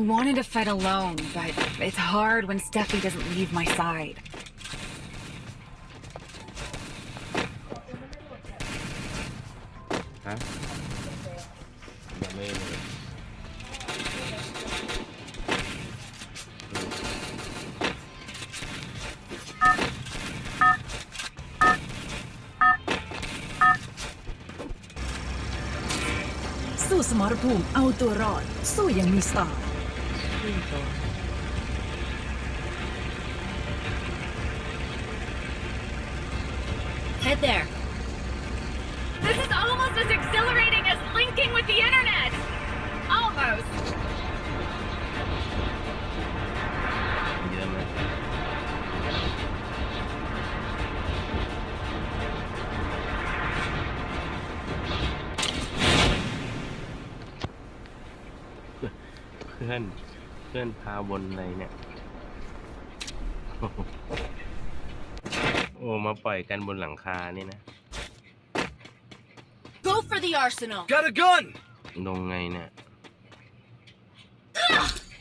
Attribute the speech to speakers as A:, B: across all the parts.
A: I wanted to fight alone, but it's hard when Steffi doesn't leave my side.
B: ฮะยังไม่เลย
C: สู้สมรภูมิเอาตัวรอด สู้อยังมีสไตล์ dito.
D: Head there.
A: This is almost as exhilarating as linking with the internet. Almost.
B: Hindi naman. เพื่อนเพื่อนพาวนอะไรเนี่ย โอ้ มาปล่อยกันบนหลังคานี่นะ
D: Go for the arsenal.
E: Got a gun!
B: ลงไงเนี่ย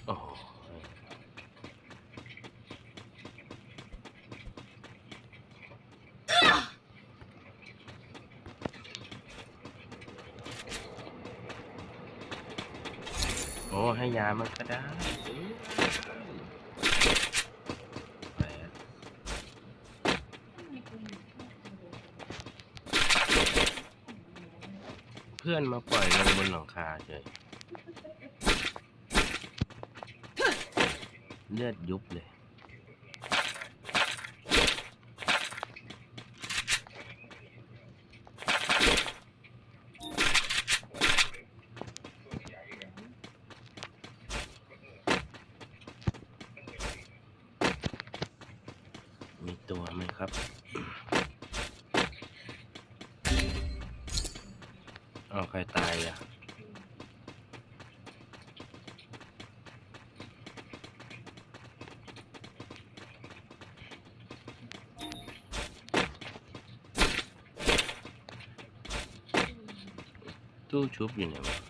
B: โอ้โห ให้ยามันก็ได้เพื่อนมาปล่อยลงบนหลังคาเฉยเลือดยุบเลย มี ตัวไหมครับเอาใครตายอะตู้ชุบอยู่ไหนวะ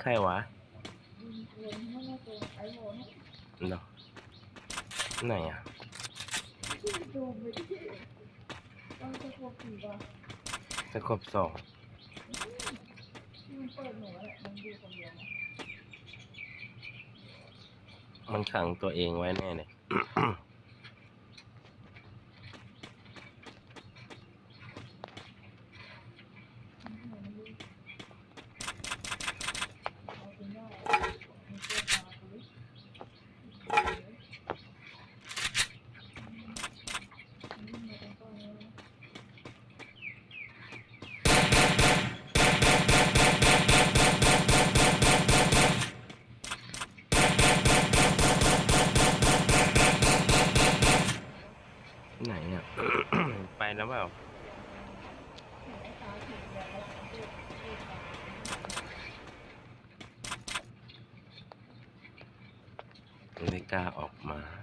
B: ใครวะเนาะไหนอะตะขบสองมันขังตัวเองไว้แน่เลย ไป แล้วเปล่าไม่กล้าออกมา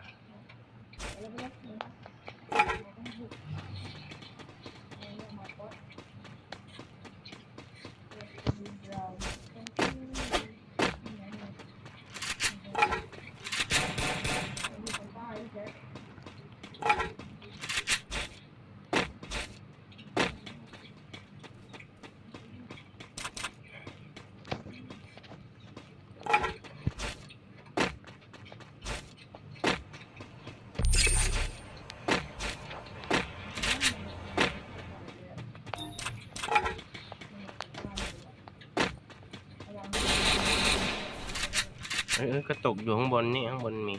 B: เออกระตุกอยู่ข้างบนนี่ข้างบนมี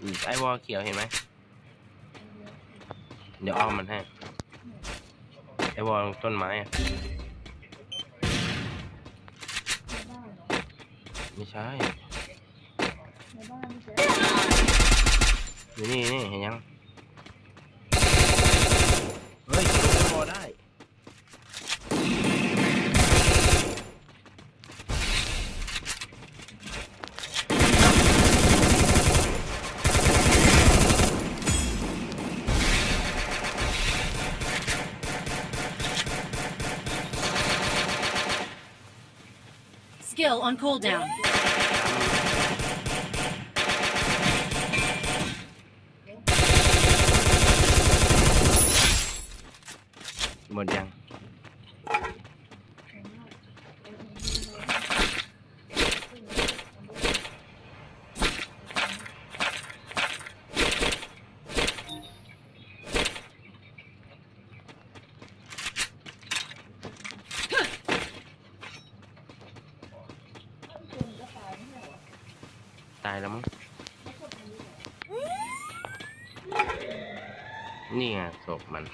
B: อืมไอวอลเขียวเห็นไหม เดี๋ยวอ้อมมันให้ ไอวอลต้นไม้อะไม่ใช่อยู่นี่นี่เห็นยัง เฮ้ยไอวอลได้
D: Skill on cooldown. า
B: ยแล้วมั้ง นี่ไงศพมัน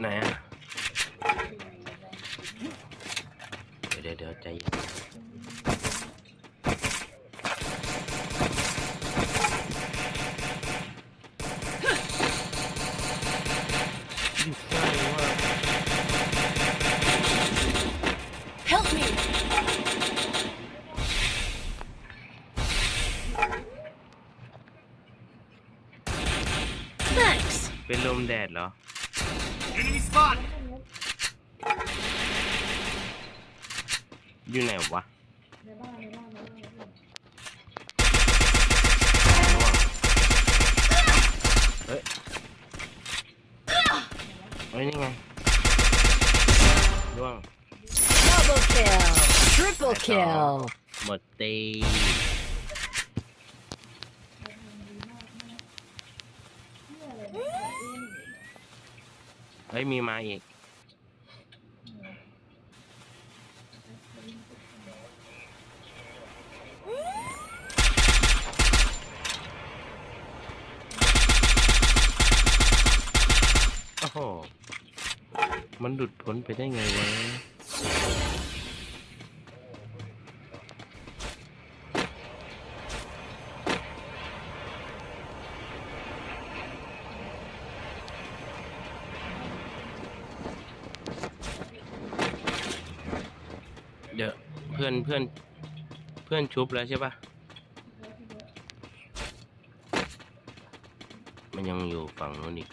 B: ไหนอะ เดี๋ยวเดี๋ยวใจเย็นอยู่ใกล้ว่ะ
D: Help me! Thanks.
B: เป็นลมแดด เหรอ
E: Enemy spot!
B: อยู่ไหนวะเฮ้ยเฮ้ยนี่ไงร่วง
D: Double kill. Triple
B: kill. หมดตี เฮ้ยมีมาอีก โอ้โห มันหลุดพ้นไปได้ไงวะ เพื่อนเพื่อนเพื่อนชุบแล้วใช่ปะมันยังอยู่ฝั่งนู้นอีก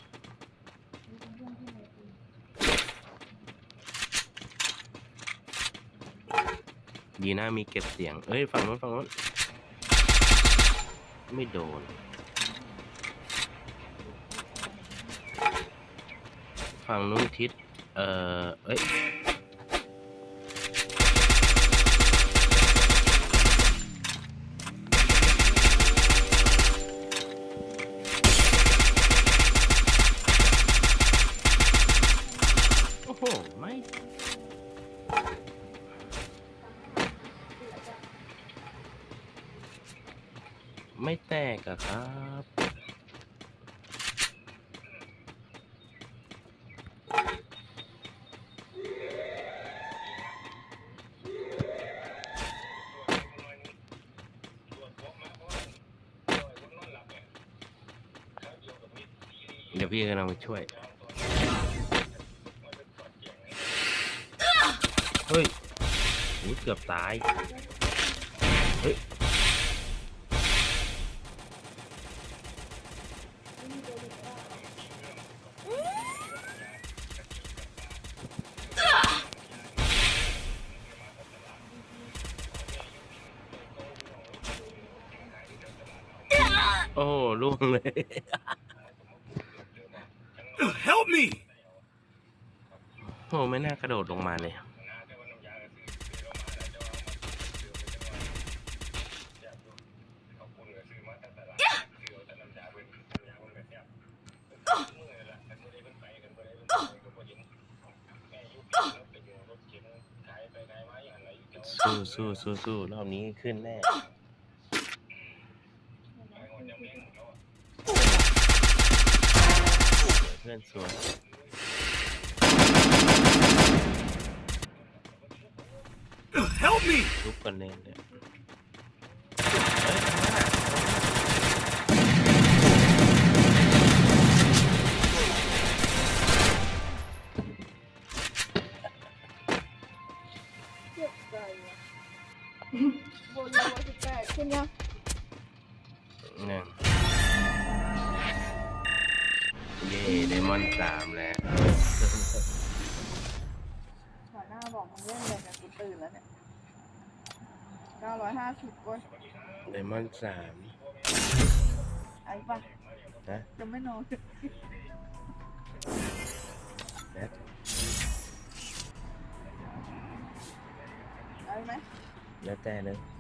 B: ดีนะมีเก็บเสียง เอ้ย ฝั่งนู้นฝั่งนู้นไม่โดน ฝั่งนู้นทิศ เอ่อ เอ้ย โอ้โห ไม่ ม
E: ไม่ะครับ เดี๋ยวพี่กำลังไปช่วย เฮ้ยอุ๊ยเกือบตาย เฮ้ย โอ้โหล่วงเลย
F: Help me!
E: โอ้ไม่น่ากระโดดลงมาเลยสู้สู้สู้สู้รอบนี้ขึ้นแน่ เพื่อนสวย
F: Help me!
E: ลุก เย่ไดมอนด์สามแล้ว
B: หัวหน้าบอกมึงเล่นเลยเนี่ยกูตื่นแล้วเนี่ยเก้าร้อยห้าสิบก้ย
E: ไดมอนด์สาม
B: ไอ้ปะ
E: นะ
B: จะไม่นอน
E: นะ
B: ไอ้ไหม
E: แล้วแต่เลย